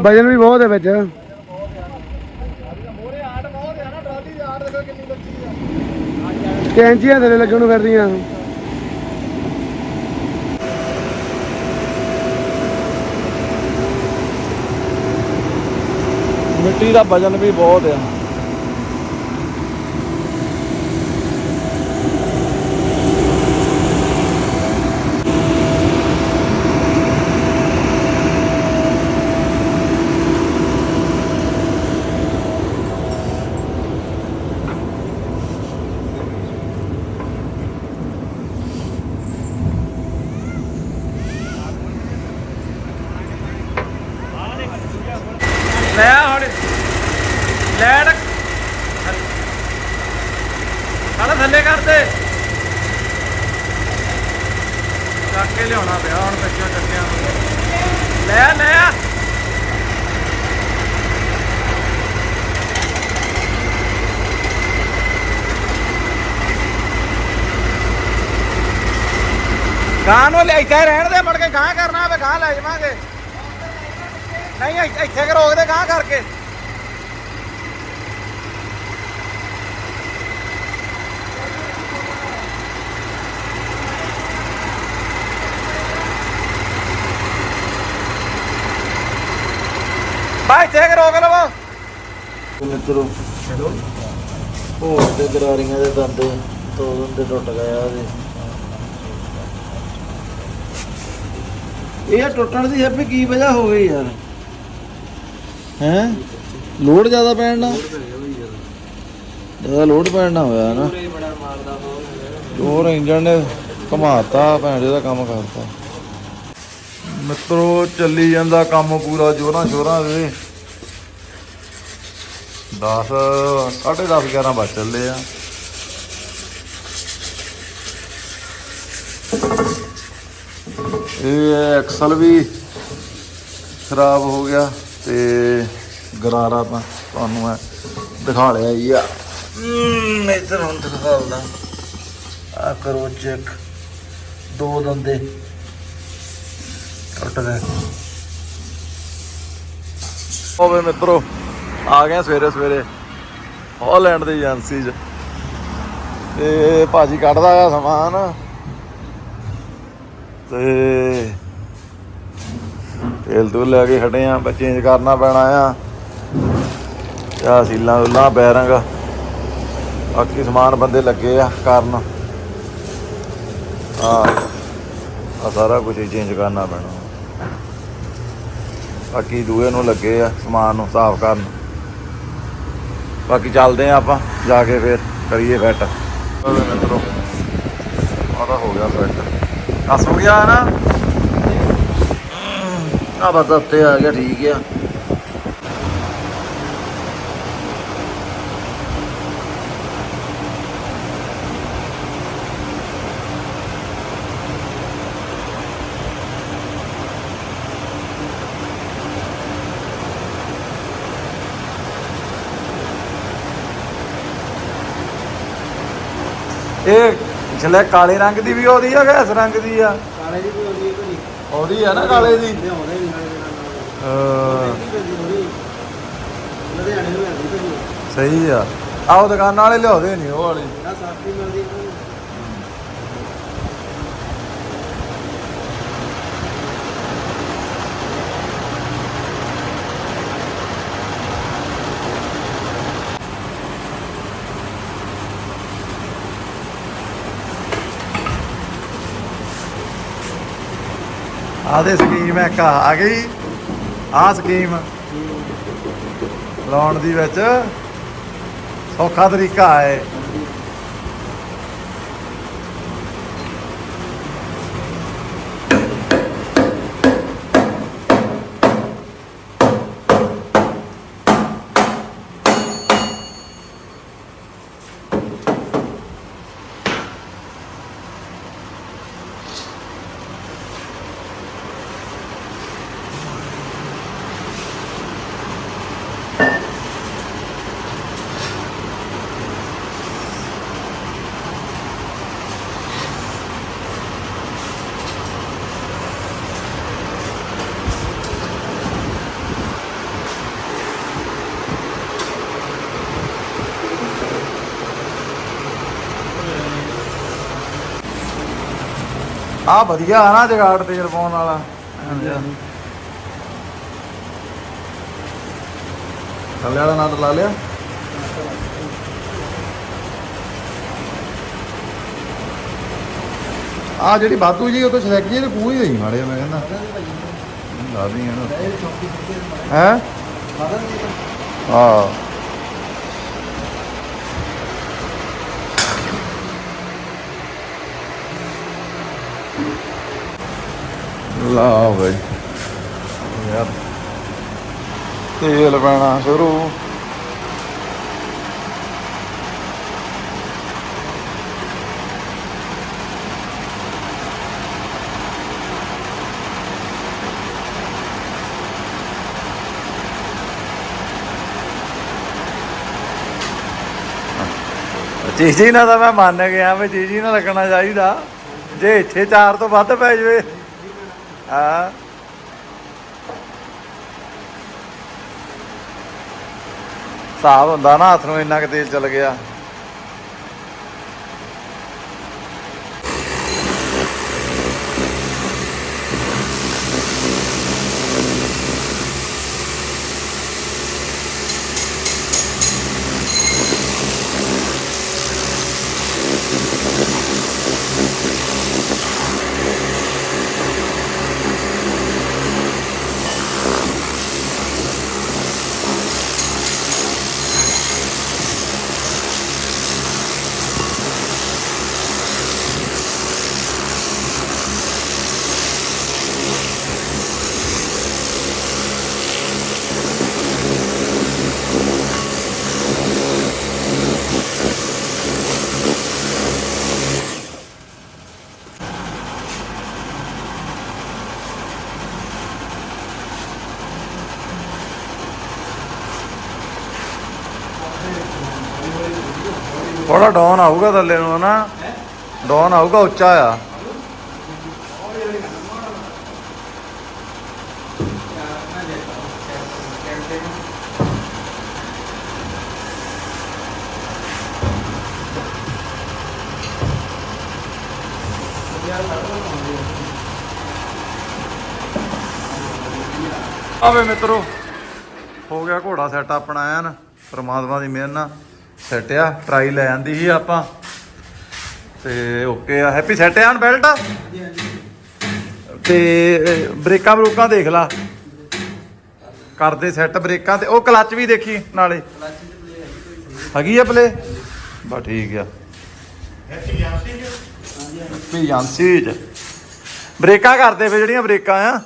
ਵਜਨ ਵੀ ਬਹੁਤ ਹੈ ਵਿੱਚ। ਕੈਂਚੀਆਂ ਥੱਲੇ ਲੱਗਣ ਨੂੰ ਫਿਰਦੀਆਂ। ਮਿੱਟੀ ਦਾ ਵਜਨ ਵੀ ਬਹੁਤ ਆ ਸਾਲਾ ਥੱਲੇ ਕਰ ਦੇ ਚੱਕ ਕੇ ਲਿਆਉਣਾ ਪਿਆ ਹੁਣ ਬੱਚਿਆਂ ਚੱਕਿਆ ਲੈ ਲੈ। ਆ ਗਾਂ ਨੂੰ ਲੈ ਇੱਥੇ ਰਹਿਣ ਦੇ, ਮੁੜ ਕੇ ਗਾਂ ਕਰਨਾ ਹੋਵੇ ਗਾਂ ਲੈ ਜਾਵਾਂਗੇ। ਨਹੀਂ, ਇੱਥੇ ਇੱਥੇ ਦੇ ਗਾਂ ਕਰਕੇ। ਬਾਈ ਇੱਥੇ ਕਿ ਰੋਕ ਲਵੋ। ਮਿੱਤਰੋ ਹੋਰ ਤੇ ਗਰਾਰੀਆਂ ਦੇ ਦੰਦ ਦੋ ਦੰਦ ਟੁੱਟ ਗਏ ਆ ਉਹਦੇ। ਇਹ ਟੁੱਟਣ ਦੀ ਹੈਪੀ ਕੀ ਵਜ੍ਹਾ ਹੋ ਗਈ ਯਾਰ? ਹੈ? ਲੋਡ ਜ਼ਿਆਦਾ ਪੈਣ ਨਾਲ? ਜ਼ਿਆਦਾ ਲੋਡ ਪੈਣ ਨਾਲ ਹੋਇਆ ਨਾ। ਜੋਰ ਇੰਜਣ ਨੇ ਘਮਾਤਾ ਭੈਣ ਜਿਹਦਾ ਕੰਮ ਕਰਤਾ। ਮਿੱਤਰੋ ਚੱਲੀ ਜਾਂਦਾ ਕੰਮ ਪੂਰਾ ਜੋਰਾਂ ਸ਼ੋਰਾਂ ਦੇ। 10 10:30 11 ਵੱਜ ਚੱਲੇ ਆ। ਇਹ ਐਕਸਲ ਵੀ ਖਰਾਬ ਹੋ ਗਿਆ ਤੇ ਗਰਾਰਾ ਤਾਂ ਤੁਹਾਨੂੰ ਮੈਂ ਦਿਖਾ ਲਿਆ ਹੀ ਆ। ਹਮ, ਇੱਧਰ ਹੁਣ ਦਿਖਾਉਂਦਾ। ਆ ਕਰੋ ਚੈੱਕ ਦੋ ਦੰਦੇ। ਟੁੱਟ ਗਏ। ਹੋਵੇ ਮਿੱਤਰੋ ਆ ਗਏ ਸਵੇਰੇ ਸਵੇਰੇ ਹਾਲੈਂਡ ਦੀ ਏਜੰਸੀ 'ਚ। ਤੇ ਭਾਜੀ ਕੱਢਦਾ ਆ ਸਮਾਨ। ਤੇ ਤੇਲ ਤੂਲ ਲੈ ਕੇ ਖੜੇ ਆ ਚੇਂਜ ਕਰਨਾ ਪੈਣਾ ਆ। ਆ ਸੀਲਾਂ ਉਲਾਂ ਬੈਰੰਗ। ਬਾਕੀ ਸਮਾਨ ਬੰਦੇ ਲੱਗੇ ਆ ਕਰਨ। ਆ ਆ ਸਾਰਾ ਕੁਝ ਚੇਂਜ ਕਰਨਾ ਪੈਣਾ। ਬਾਕੀ ਦੂਏ ਨੂੰ ਲੱਗੇ ਆ ਸਮਾਨ ਨੂੰ ਸਾਫ਼ ਕਰਨ। ਬਾਕੀ ਚੱਲਦੇ ਆ ਆਪਾਂ ਜਾ ਕੇ ਫੇਰ ਕਰੀਏ ਫਿੱਟ ਮਿੱਤਰੋ ਆਦਾ ਹੋ ਗਿਆ ਫਿੱਟ ਦੱਸ ਹੋ ਗਿਆ ਨਾ? ਆ ਬਸ ਉੱਤੇ ਆ ਗਿਆ ਠੀਕ ਆ। ਇਹ ਛਲੇ ਕਾਲੇ ਰੰਗ ਦੀ ਵੀ ਉਹਦੀ ਆ ਕਿ ਇਸ ਰੰਗ ਦੀ ਆ? ਕਾਲੇ ਜੀ ਵੀ ਹੁੰਦੀ ਹੈ ਭਾਜੀ। ਉਹਦੀ ਆ ਨਾ ਕਾਲੇ ਦੀ? ਲਿਆਉਂਦੇ ਨਹੀਂ ਨਾਲੇ ਹਾਂ, ਲੁਧਿਆਣੇ ਨੂੰ ਸਹੀ ਆ। ਆਹ ਦੁਕਾਨਾਂ ਵਾਲੇ ਲਿਆਉਂਦੇ ਨਹੀਂ ਉਹ ਵਾਲੀ। ਨਾ ਸਾਫੀ ਮਿਲਦੀ ਆਦੇ ਸਕੀਮ ਇੱਕ ਆ ਗਈ। ਆ ਸਕੀਮ ਲਾਉਣ ਦੀ ਵਿੱਚ ਸੌਖਾ ਤਰੀਕਾ ਹੈ। ਆ ਵਧੀਆ ਆ ਨਾ ਜਗਾੜ ਤੇਲ ਪਾਉਣ ਵਾਲਾ। ਥੱਲੇ ਵਾਲਾ ਨਟ ਲਾ ਲਿਆ। ਆ ਜਿਹੜੀ ਬਾਤੂ ਜੀ ਉਹ ਤੋਂ ਜੀ ਤੇ ਪੂਰੀ ਹੋਈ ਮਾੜੇ ਮੈਂ ਕਹਿੰਦਾ। ਲਾ ਦੀ ਹੈ? ਹਾਂ ਲਾ ਬਈ। ਯਾਰ ਤੇਲ ਪੈਣਾ ਸ਼ੁਰੂ। ਚੀਜੀ ਨਾਲ ਤਾਂ ਮੈਂ ਮੰਨ ਗਿਆ ਵੀ ਚੀਜੀ ਨਾਲ ਲੱਗਣਾ ਚਾਹੀਦਾ। ਜੇ ਇੱਥੇ ਚਾਰ ਤੋਂ ਵੱਧ ਪੈ ਜਵੇ। ਹਾਂ ਸਾਬ ਹੁੰਦਾ ਨਾ ਹੱਥ ਨੂੰ ਇੰਨਾ ਕੁ ਤੇਲ ਚਲ ਗਿਆ। ਥੋੜਾ ਡਾਊਨ ਆਊਗਾ ਥੱਲੇ ਨੂੰ ਨਾ ਡਾਊਨ ਆਊਗਾ ਉੱਚਾ ਆ। ਆਵੇ ਮਿੱਤਰੋ, ਹੋ ਗਿਆ ਘੋੜਾ ਸੈੱਟ ਆਪਣਾ ਐਨ ਪਰਮਾਤਮਾ ਦੀ ਮਿਹਰ ਨਾਲ। ਸੈੱਟ ਆ ਟਰਾਈ ਲੈ ਜਾਂਦੀ ਸੀ ਆਪਾਂ। ਤੇ ਓਕੇ ਆ ਹੈਪੀ ਸੈੱਟ ਆ ਹੁਣ ਬੈਲਟ ਤੇ ਅਹ, ਬ੍ਰੇਕਾਂ ਬਰੂਕਾਂ ਦੇਖ ਲਾ। ਕਰਦੇ ਸੈੱਟ ਬ੍ਰੇਕਾਂ ਤੇ ਉਹ ਕਲੱਚ ਵੀ ਦੇਖੀ ਨਾਲੇ। ਹੈਗੀ ਆ ਪਲੇ ਬਾ ਠੀਕ ਆ। ਹੈਪੀ ਜਾਂਸੀ ਚ। ਬ੍ਰੇਕਾਂ ਕਰਦੇ ਫੇ ਜਿਹੜੀਆਂ ਬ੍ਰੇਕਾਂ ਆ।